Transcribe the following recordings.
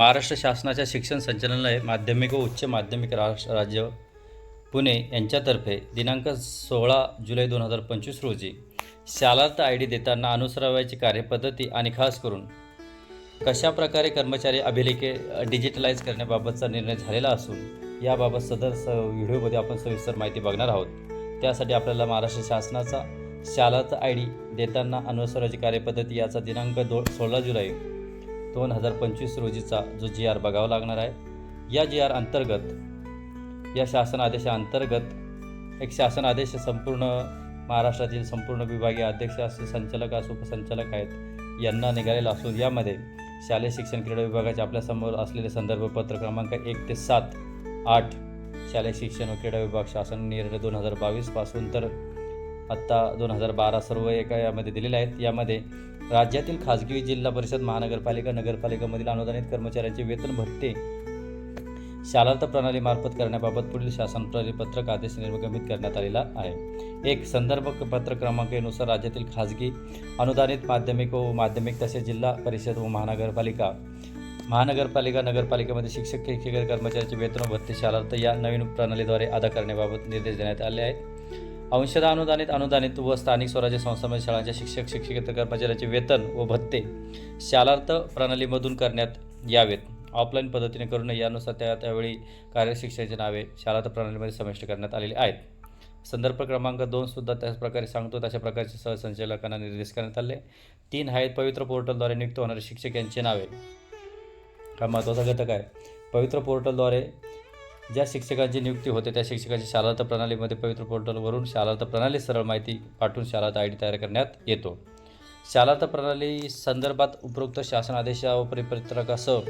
महाराष्ट्र शासनाच्या शिक्षण संचालनालय माध्यमिक व उच्च माध्यमिक राष्ट्र राज्य पुणे यांच्यातर्फे दिनांक सोळा जुलै दोन हजार पंचवीस रोजी शालार्थ आय डी देताना अनुसरावयाची कार्यपद्धती आणि खास करून कशा प्रकारे कर्मचारी अभिलेखे डिजिटलाइज करण्याबाबतचा निर्णय झालेला असून याबाबत सदर स व्हिडिओमध्ये आपण सविस्तर माहिती बघणार आहोत. त्यासाठी आपल्याला महाराष्ट्र शासनाचा शालार्थ आय डी देताना अनुसराची कार्यपद्धती याचा दिनांक दो सोळा जुलै दोन हजार पंचवीस रोजीचा जो जी आर बघावा लागणार आहे. या जी आर अंतर्गत या शासन आदेशाअंतर्गत एक शासन आदेश संपूर्ण महाराष्ट्रातील संपूर्ण विभागीय अध्यक्ष असो संचालक असो उपसंचालक आहेत यांना निघालेला असून यामध्ये शालेय शिक्षण क्रीडा विभागाचे आपल्यासमोर असलेले संदर्भ पत्र क्रमांक एक ते सात आठ शालेय शिक्षण व क्रीडा विभाग शासन निर्णय दोन हजार बावीसपासून तर आत्ता दोन हजार बारा सर्व एका यामध्ये दिलेले आहेत. यामध्ये राज्यातील खाजगी जिल्हा परिषद महानगरपालिका नगरपालिकामधील अनुदानित कर्मचाऱ्यांचे वेतन भत्ते शालार्थ प्रणालीमार्फत करण्याबाबत पुढील शासन परिपत्रक आदेश निर्गमित करण्यात आलेला आहे. एक संदर्भ पत्र क्रमांकानुसार राज्यातील खाजगी अनुदानित माध्यमिक व माध्यमिक तसेच जिल्हा परिषद व महानगरपालिका महानगरपालिका नगरपालिकेमध्ये शिक्षक शिक्षक कर्मचाऱ्यांचे वेतन व भत्ते शालार्थ या नवीन प्रणालीद्वारे अदा करण्याबाबत निर्देश देण्यात आले आहेत. अंशतः अनुदानित अनुदानित व स्थानिक स्वराज्य संस्थांमध्ये शाळांच्या शिक्षक शिक्षकेतर कर्मचाऱ्यांचे वेतन व भत्ते शालार्थ प्रणालीमधून करण्यात यावेत. ऑफलाईन पद्धतीने करू नये यानुसार त्या त्यावेळी कार्यशिक्षणाची नावे शालार्थ प्रणालीमध्ये समाविष्ट करण्यात आलेली आहेत. संदर्भ क्रमांक दोन सुद्धा त्याच प्रकारे सांगतो तशा प्रकारचे सहसंचालकांना निर्देश करण्यात आले. तीन आहेत पवित्र पोर्टलद्वारे नियुक्त होणारे शिक्षक यांची नावे. हा महत्त्वाचा घटक आहे. पवित्र पोर्टलद्वारे ज्या शिक्षकांची नियुक्ती होते त्या शिक्षकाची शालार्थ प्रणालीमध्ये पवित्र पोर्टलवरून शालार्थ प्रणाली सरळ माहिती पाठवून शालार्थ आय डी तयार करण्यात येतो. शालार्थ प्रणाली संदर्भात उपरोक्त शासन आदेश व परिपत्रकासह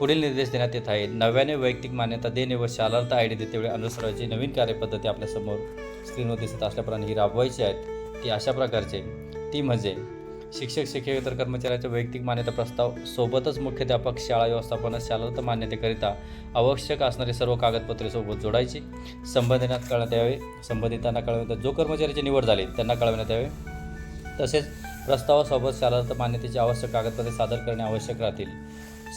पुढील निर्देश देण्यात येत आहे नव्याने वैयक्तिक मान्यता देणे व शालार्थ आय डी देतेवेळी अनुसराची नवीन कार्यपद्धती आपल्यासमोर स्क्रीनवर दिसत असल्याप्रमाणे ही राबवायची आहेत. ती अशा प्रकारचे. ती म्हणजे शिक्षक शिक्षकेतर कर्मचाऱ्याच्या वैयक्तिक मान्यता प्रस्ताव सोबतच मुख्याध्यापक शाळा व्यवस्थापन शालार्थ मान्यतेकरिता आवश्यक असणारी सर्व कागदपत्रे सोबत जोडायची. संबंधितांना कळवण्यात यावे. संबंधितांना कळवण्यात जो कर्मचाऱ्याची निवड झाली त्यांना कळवण्यात यावे. तसेच प्रस्तावासोबत शालार्थ मान्यतेची आवश्यक कागदपत्रे सादर करणे आवश्यक राहतील.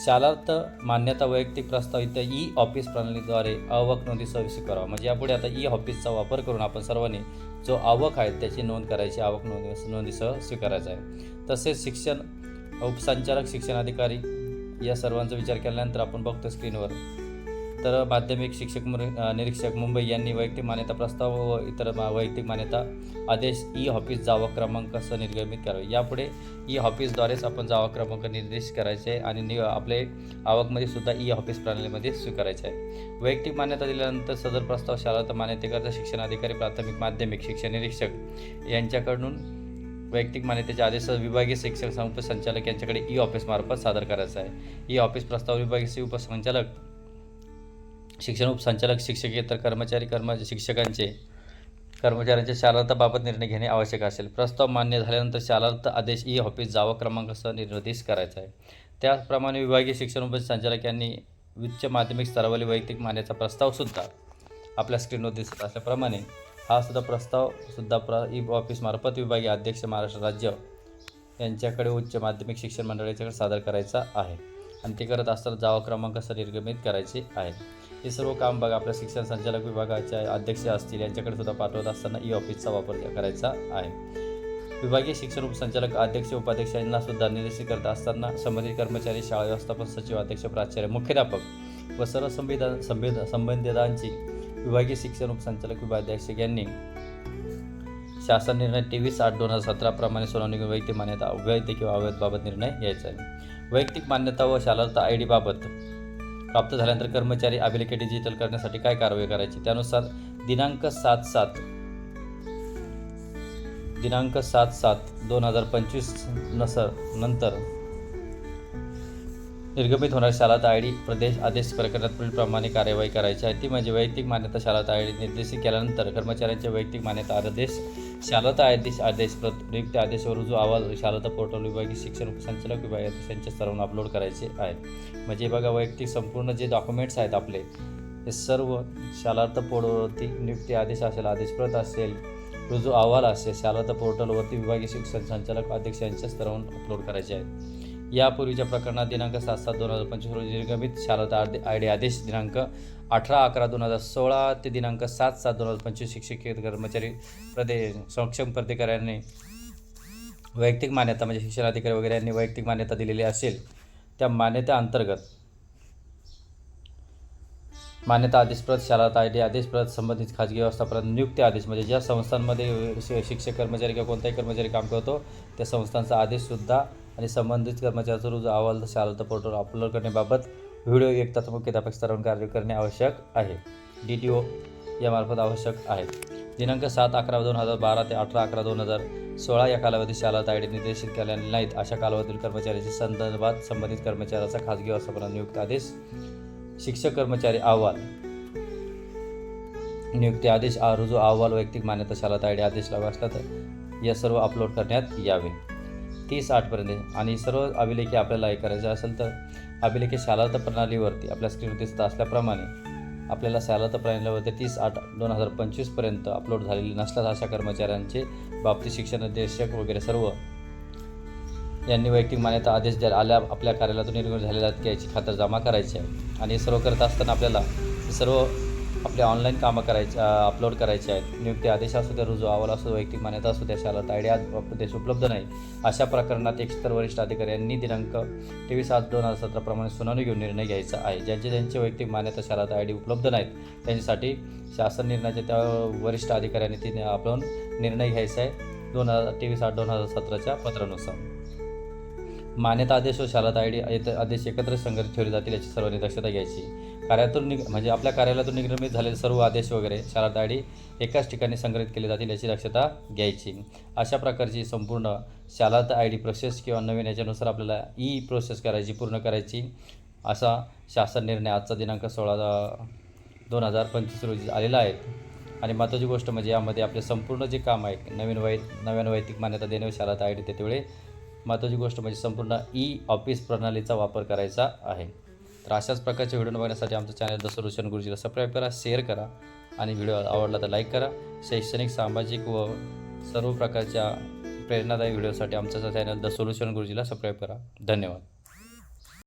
शालार्थ मान्यता वैयक्तिक प्रस्ताव इथं ई ऑफिस प्रणालीद्वारे आवक नोंदी सविस्तर करावा. म्हणजे यापुढे आता ई ऑफिसचा वापर करून आपण सर्वांनी जो आवक आहे त्याची नोंद करायची आवक नोंदी नोंदीसह स्वीकारायचा आहे. तसेच शिक्षण उपसंचालक शिक्षणाधिकारी या सर्वांचा विचार केल्यानंतर आपण बघतो स्क्रीनवर तर माध्यमिक शिक्षक मुर- निरीक्षक मुंबई यांनी वैयक्तिक मान्यता प्रस्ताव व इतर वैयक्तिक मान्यता आदेश ई ऑफिस जावा क्रमांकासह निर्गमित करावे. यापुढे ई ऑफिसद्वारेच आपण जावा क्रमांक निर्देश करायचे आणि नि आपले आवकमध्ये सुद्धा ई ऑफिस प्रणालीमध्ये स्वीकारायचे. आहे वैयक्तिक मान्यता दिल्यानंतर सदर प्रस्ताव शाळा मान्यतेकरता शिक्षण अधिकारी प्राथमिक माध्यमिक शिक्षण निरीक्षक यांच्याकडून वैयक्तिक मान्यतेचे आदेश विभागीय शिक्षक उपसंचालक यांच्याकडे ई ऑफिसमार्फत सादर करायचा आहे. ई ऑफिस प्रस्ताव विभागीय उपसंचालक शिक्षण उपसंचालक शिक्षकेतर कर्मचारी कर्म शिक्षकांचे कर्मचाऱ्यांच्या शालार्थाबाबत निर्णय घेणे आवश्यक असेल. प्रस्ताव मान्य झाल्यानंतर शालार्थ आदेश ई ऑफिस जावा क्रमांकासह निर्देश करायचा आहे. त्याचप्रमाणे विभागीय शिक्षण उपसंचालक यांनी उच्च माध्यमिक स्तरावरील वैयक्तिक मान्याचा प्रस्तावसुद्धा आपल्या स्क्रीनवर दिसत असल्याप्रमाणे हा सुद्धा प्रस्तावसुद्धा प्र ई ऑफिसमार्फत विभागीय अध्यक्ष महाराष्ट्र राज्य यांच्याकडे उच्च माध्यमिक शिक्षण मंडळाच्याकडे सादर करायचा आहे. आणि ते करत असताना जावा क्रमांक निर्गमित करायचे आहे. हे सर्व काम बघा आपल्या शिक्षण संचालक विभागाच्या अध्यक्ष असतील यांच्याकडे सुद्धा पाठवत असताना ई ऑफिसचा वापर करायचा आहे. विभागीय शिक्षण उपसंचालक अध्यक्ष उपाध्यक्ष यांना सुद्धा निर्देशित करत असताना संबंधित कर्मचारी शाळा व्यवस्थापन सचिव अध्यक्ष प्राचार्य मुख्याध्यापक व सर्व संविधान संविध संबंधितांची विभागीय शिक्षण उपसंचालक विभागाध्यक्ष यांनी शासन निर्णय तेवीस आठ दोन हजार सतराप्रमाणे सुनावणी घेऊन वैयक्तिक मान्यता अवैध किंवा अवैधबाबत निर्णय घ्यायचा आहे. वैयक्तिक मान्यता व शालार्थ आय डीबाबत प्राप्त झाल्यानंतर कर्मचारी अभिलेखे डिजिटल करण्यासाठी काय कारवाई करायची? त्यानुसार दिनांक सात सात दिनांक सात सात दोन हजार पंचवीस नसर नंतर निर्गमित होणाऱ्या शालात आय डी प्रदेश आदेश प्रकरणात पुढीलप्रमाणे कार्यवाही करायची आहे. ती म्हणजे वैयक्तिक मान्यता शालात आय डी निर्देशित केल्यानंतर कर्मचाऱ्यांच्या वैयक्तिक मान्यता आदेश शालता आदेश आदेश प्रयुक्त आदेशावर जो अहवाल शालता पोर्टल विभागीय शिक्षण उपसंचालक विभाग यांच्या स्तरावरून अपलोड करायचे आहे म्हणजे बघा वैयक्तिक संपूर्ण जे डॉक्युमेंट्स आहेत आपले हे सर्व शालार्थ पोर्टलवरती नियुक्ती आदेश असेल आदेशप्रत असेल रुजू अहवाल असेल शालार्थ पोर्टलवरती विभागीय शिक्षण संचालक अध्यक्ष यांच्या स्तरावरून अपलोड करायचे आहेत. यापूर्वीच्या प्रकरणात दिनांक सात सात दोन हजार पंचवीस रोजी निर्गमित शारदा आय डी आदेश दिनांक अठरा अकरा दोन हजार सोळा ते दिनांक सात सात दोन हजार पंचवीस शिक्षकीय कर्मचारी प्रदे सक्षम प्राधिकाऱ्यांनी वैयक्तिक मान्यता म्हणजे शिक्षणाधिकारी वगैरे यांनी वैयक्तिक मान्यता दिलेली असेल त्या मान्यता अंतर्गत मान्यता आदेशप्रत शाळा आय डी आदेशप्रत संबंधित खाजगी व्यवस्थापनात नियुक्ती आदेश म्हणजे ज्या संस्थांमध्ये शि- शिक्षक कर्मचारी किंवा कोणताही कर्मचारी काम करतो त्या संस्थांचा आदेशसुद्धा आणि संबंधित कर्मचाऱ्याचा रुजू अहवाल शाळा पोर्टल अपलोड करण्याबाबत व्हिडिओ एक तास मुख्याध्यापक स्तरावर कार्य करणे आवश्यक आहे. डी टी ओ यामार्फत आवश्यक आहे. दिनांक सात अकरा दोन हजार बारा ते अठरा अकरा दोन हजार सोळा या कालावधीत शाळा आयडी निर्देशित केलेले नाहीत अशा कालावधीतील कर्मचाऱ्याच्या संदर्भात संबंधित कर्मचाऱ्याचा खाजगी व्यवस्थापना नियुक्त आदेश शिक्षक कर्मचारी अहवाल. नियुक्ती आदेश आ- रुजू अहवाल वैयक्तिक मान्यता शाळा आय आदेश लागू असला तर या सर्व अपलोड करण्यात यावे. तीस आठपर्यंत. आणि सर्व अभिलेखी आपल्याला हे करायचे असेल तर अभिलेखी शालार्थ प्रणालीवरती आपल्या स्क्रीनवर दिसत असल्याप्रमाणे आपल्याला शालार्थ प्रणालीवरती तीस आठ दोन हजार पंचवीसपर्यंत अपलोड झालेले नसल्यास अशा कर्मचाऱ्यांचे बाबतीत शिक्षण निर्देशक वगैरे सर्व यांनी वैयक्तिक मान्यता आदेश द्या आल्या आपल्या कार्यालयातून निर्गुण झालेल्या की याची खातर जमा करायची आहे. आणि हे सर्व करत असताना आपल्याला सर्व आपले ऑनलाईन कामं करायचे अपलोड करायचे आहेत. नियुक्ती आदेश असू द्या रुजू अहवाल असू वैयक्तिक मान्यता असू द्या शाळेत आयडिया प्रदेश उपलब्ध नाही. अशा प्रकरणात एकस्तर वरिष्ठ अधिकारी यांनी दिनांक तेवीस सात दोन हजार सतराप्रमाणे सुनावणी घेऊन निर्णय घ्यायचा आहे. ज्यांचे ज्यांचे वैयक्तिक मान्यता शाळेत आय डी उपलब्ध नाहीत त्यांच्यासाठी शासन निर्णयाच्या त्या वरिष्ठ अधिकाऱ्यांनी तिने आपण निर्णय घ्यायचा आहे. दोन हजार तेवीस आठ दोन हजार सतराच्या पत्रानुसार. मान्यता आदेश व शाळा आय डी आदेश एकत्र संघटित ठेवले जातील याची सर्वांनी दक्षता घ्यायची. कार्यातून निग म्हणजे आपल्या कार्यालयातून निर्मित झालेले सर्व आदेश वगैरे शारदा आय डी एकाच ठिकाणी संग्रहित केले जातील याची दक्षता घ्यायची. अशा प्रकारची संपूर्ण शाळा आय डी प्रोसेस किंवा नवीन याच्यानुसार आपल्याला ई प्रोसेस करायची पूर्ण करायची. असा शासन निर्णय आजचा दिनांक सोळा दोन हजार पंचवीस रोजी आलेला आहे. आणि महत्त्वाची गोष्ट म्हणजे यामध्ये आपले संपूर्ण जे काम आहे नवीन वै नव्यान वैयक्तिक मान्यता देणे शाळा आय डी त्यावेळी महत्त्वाची गोष्ट म्हणजे संपूर्ण ई ऑफिस प्रणालीचा वापर करायचा आहे. तर अशाच प्रकारचे व्हिडिओ बघण्यासाठी आमचं चॅनल द सोल्युशन गुरुजीला सबस्क्राईब करा शेअर करा आणि व्हिडिओ आवडला तर लाईक करा. शैक्षणिक सामाजिक व सर्व प्रकारच्या प्रेरणादायी व्हिडिओसाठी आमचं चॅनल द सोल्युशन गुरुजीला सबस्क्राईब करा. धन्यवाद.